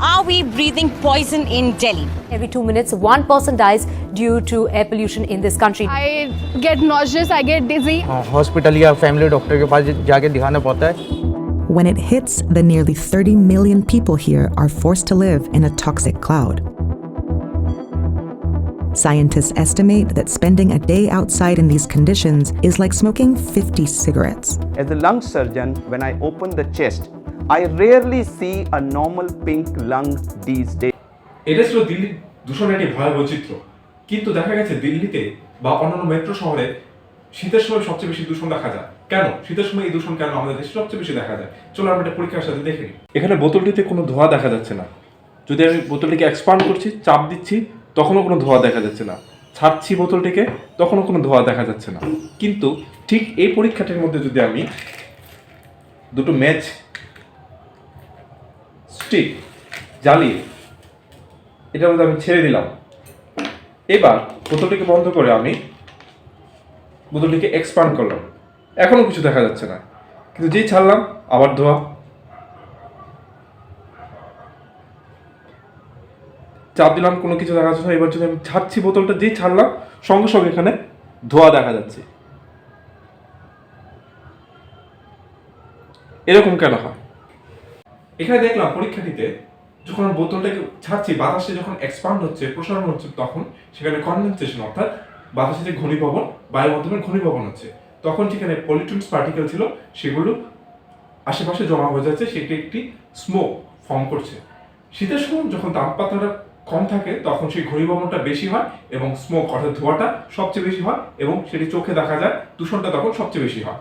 Are we breathing poison in Delhi? Every two minutes, one person dies due to air pollution in this country. I get nauseous, I get dizzy. Hospital या family doctor के पास जाके दिखाना पड़ता है When it hits, the nearly 30 million people here are forced to live in a toxic cloud. Scientists estimate that spending a day outside in these conditions is like smoking 50 cigarettes. As a lung surgeon, when I open the chest, I rarely see a normal pink lung these days. এটা ছিল দিল্লির দূষণের একটি ভয়াবহ চিত্র। কিন্তু দেখা গেছে দিল্লিতে বা অন্যান্য মেট্রো শহরে শীতের সময় সবচেয়ে বেশি দূষণ দেখা যায়। কেন? শীতের সময় এই দূষণ কেন আমাদের দেশে সবচেয়ে বেশি দেখা যায়? চলো আমরা এটা পরীক্ষার সাথে দেখে এখানে বোতলটিতে কোনো ধোঁয়া দেখা যাচ্ছে না। যদি আমি বোতলটিকে এক্সপান্ড করছি, চাপ দিচ্ছি, তখনও কোনো ধোঁয়া দেখা যাচ্ছে না। ছাড়ছি বোতলটিকে, তখনও কোনো ধোঁয়া দেখা যাচ্ছে না। কিন্তু ঠিক এই পরীক্ষাটির মধ্যে যদি আমি দুটো ম্যাচ স্টিক জ্বালিয়ে এটার মধ্যে আমি ছেড়ে দিলাম। এবার বোতলটিকে বন্ধ করে আমি বোতলটিকে এক্সপান্ড করলাম। এখনও কিছু দেখা যাচ্ছে না। কিন্তু যেই ছাড়লাম, আবার ধোয়া। চাপ দিলাম, কোনো কিছু দেখা যাচ্ছে না। এবার যদি আমি ছাড়ছি বোতলটা, যেই ছাড়লাম, সঙ্গে সঙ্গে এখানে ধোয়া দেখা যাচ্ছে। এরকম কেন হয়? এখানে দেখলাম পরীক্ষাটিতে যখন বোতলটাকে ছাড়ছি, বাতাসে যখন এক্সপান্ড হচ্ছে, প্রসারণ হচ্ছে, তখন সেখানে কনডেনসেশন অর্থাৎ বাতাসে যে ঘনীভবন বায়ুর মাধ্যমে ঘনীভবন হচ্ছে, তখন সেখানে পলিটুন্স পার্টিকেল ছিল, সেগুলো আশেপাশে জমা হয়ে যাচ্ছে, সেটি একটি স্মোক ফর্ম করছে। শীতের সময় যখন তাপমাত্রাটা কম থাকে, তখন সেই ঘনীভবনটা বেশি হয় এবং স্মোক অর্থাৎ ধোঁয়াটা সবচেয়ে বেশি হয় এবং সেটি চোখে দেখা যায়, দূষণটা তখন সবচেয়ে বেশি হয়।